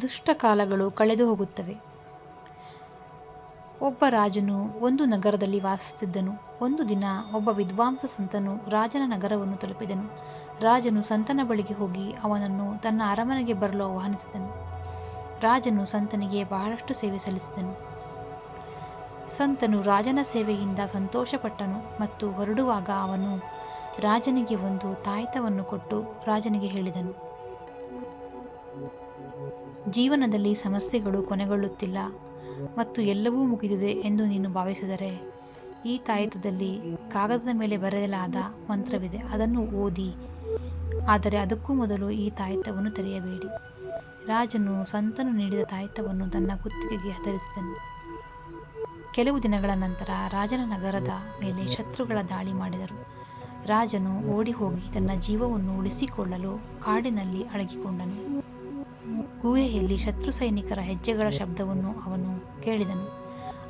ದುಷ್ಟ ಕಾಲಗಳು ಕಳೆದು ಹೋಗುತ್ತವೆ. ಒಬ್ಬ ರಾಜನು ಒಂದು ನಗರದಲ್ಲಿ ವಾಸಿಸುತ್ತಿದ್ದನು. ಒಂದು ದಿನ ಒಬ್ಬ ವಿದ್ವಾಂಸ ಸಂತನು ರಾಜನ ನಗರವನ್ನು ತಲುಪಿದನು. ರಾಜನು ಸಂತನ ಬಳಿಗೆ ಹೋಗಿ ಅವನನ್ನು ತನ್ನ ಅರಮನೆಗೆ ಬರಲು ಆಹ್ವಾನಿಸಿದನು. ರಾಜನು ಸಂತನಿಗೆ ಬಹಳಷ್ಟು ಸೇವೆ ಸಲ್ಲಿಸಿದನು. ಸಂತನು ರಾಜನ ಸೇವೆಯಿಂದ ಸಂತೋಷಪಟ್ಟನು ಮತ್ತು ಹೊರಡುವಾಗ ಅವನು ರಾಜನಿಗೆ ಒಂದು ತಾಯಿತವನ್ನು ಕೊಟ್ಟು ರಾಜನಿಗೆ ಹೇಳಿದನು. ಜೀವನದಲ್ಲಿ ಸಮಸ್ಯೆಗಳು ಕೊನೆಗೊಳ್ಳುತ್ತಿಲ್ಲ ಮತ್ತು ಎಲ್ಲವೂ ಮುಗಿದಿದೆ ಎಂದು ನೀನು ಭಾವಿಸಿದರೆ, ಈ ತಾಯಿತದಲ್ಲಿ ಕಾಗದದ ಮೇಲೆ ಬರೆಯಲಾದ ಮಂತ್ರವಿದೆ, ಅದನ್ನು ಓದಿ. ಆದರೆ ಅದಕ್ಕೂ ಮೊದಲು ಈ ತಾಯಿತವನ್ನು ತೆರೆಯಬೇಡಿ. ರಾಜನು ಸಂತನು ನೀಡಿದ ತಾಯಿತವನ್ನು ತನ್ನ ಕುತ್ತಿಗೆಗೆ ಹತರಿಸಿದನು ಕೆಲವು ದಿನಗಳ ನಂತರ ರಾಜನ ನಗರದ ಮೇಲೆ ಶತ್ರುಗಳ ದಾಳಿ ಮಾಡಿದರು. ರಾಜನು ಓಡಿ ಹೋಗಿ ತನ್ನ ಜೀವವನ್ನು ಉಳಿಸಿಕೊಳ್ಳಲು ಕಾಡಿನಲ್ಲಿ ಅಡಗಿಕೊಂಡನು. ಗುಹೆಯಲ್ಲಿ ಶತ್ರು ಸೈನಿಕರ ಹೆಜ್ಜೆಗಳ ಶಬ್ದವನ್ನು ಅವನು ಕೇಳಿದನು.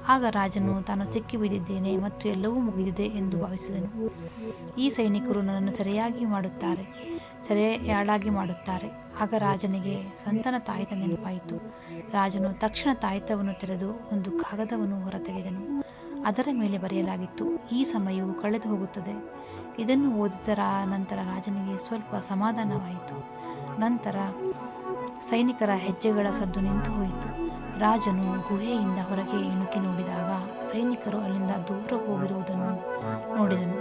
ಆಗ ರಾಜನು ತಾನು ಸಿಕ್ಕಿ ಬಿದ್ದಿದ್ದೇನೆ ಮತ್ತು ಎಲ್ಲವೂ ಮುಗಿದಿದೆ ಎಂದು ಭಾವಿಸಿದನು. ಈ ಸೈನಿಕರು ನನ್ನನ್ನು ಸರಿಯಾಗಿ ಮಾಡುತ್ತಾರೆ ಸರಿಯಾಳಾಗಿ ಮಾಡುತ್ತಾರೆ. ಆಗ ರಾಜನಿಗೆ ಸಂತನ ತಾಯಿತ ನೆನಪಾಯಿತು. ರಾಜನು ತಕ್ಷಣ ತಾಯಿತವನ್ನು ತೆರೆದು ಒಂದು ಕಾಗದವನ್ನು ಹೊರತೆಗೆದನು. ಅದರ ಮೇಲೆ ಬರೆಯಲಾಗಿತ್ತು ಈ ಸಮಯವು ಕಳೆದು ಹೋಗುತ್ತದೆ. ಇದನ್ನು ಓದಿದರ ನಂತರ ರಾಜನಿಗೆ ಸ್ವಲ್ಪ ಸಮಾಧಾನವಾಯಿತು. ನಂತರ ಸೈನಿಕರ ಹೆಜ್ಜೆಗಳ ಸದ್ದು ನಿಂತು ಹೋಯಿತು. ರಾಜನು ಗುಹೆಯಿಂದ ಹೊರಗೆ ಇಣುಕಿ ನೋಡಿದಾಗ ಸೈನಿಕರು ಅಲ್ಲಿಂದ ದೂರ ಹೋಗಿರುವುದನ್ನು ನೋಡಿದನು.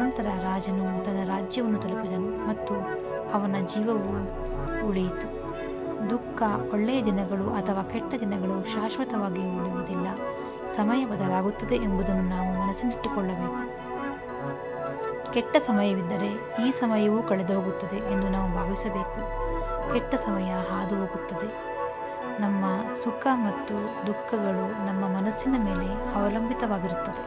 ನಂತರ ರಾಜನು ತನ್ನ ರಾಜ್ಯವನ್ನು ತಲುಪಿದನು ಮತ್ತು ಅವನ ಜೀವವು ಉಳಿಯಿತು. ದುಃಖ ಒಳ್ಳೆಯ ದಿನಗಳು ಅಥವಾ ಕೆಟ್ಟ ದಿನಗಳು ಶಾಶ್ವತವಾಗಿ ಉಳಿಯುವುದಿಲ್ಲ. ಸಮಯ ಬದಲಾಗುತ್ತದೆ ಎಂಬುದನ್ನು ನಾವು ಮನಸ್ಸಿನಿಟ್ಟುಕೊಳ್ಳಬೇಕು ಕೆಟ್ಟ ಸಮಯವಿದ್ದರೆ ಈ ಸಮಯವೂ ಕಳೆದು ಹೋಗುತ್ತದೆ ಎಂದು ನಾವು ಭಾವಿಸಬೇಕು. ಕೆಟ್ಟ ಸಮಯ ಹಾದು ಹೋಗುತ್ತದೆ ನಮ್ಮ ಸುಖ ಮತ್ತು ದುಃಖಗಳು ನಮ್ಮ ಮನಸ್ಸಿನ ಮೇಲೆ ಅವಲಂಬಿತವಾಗಿರುತ್ತದೆ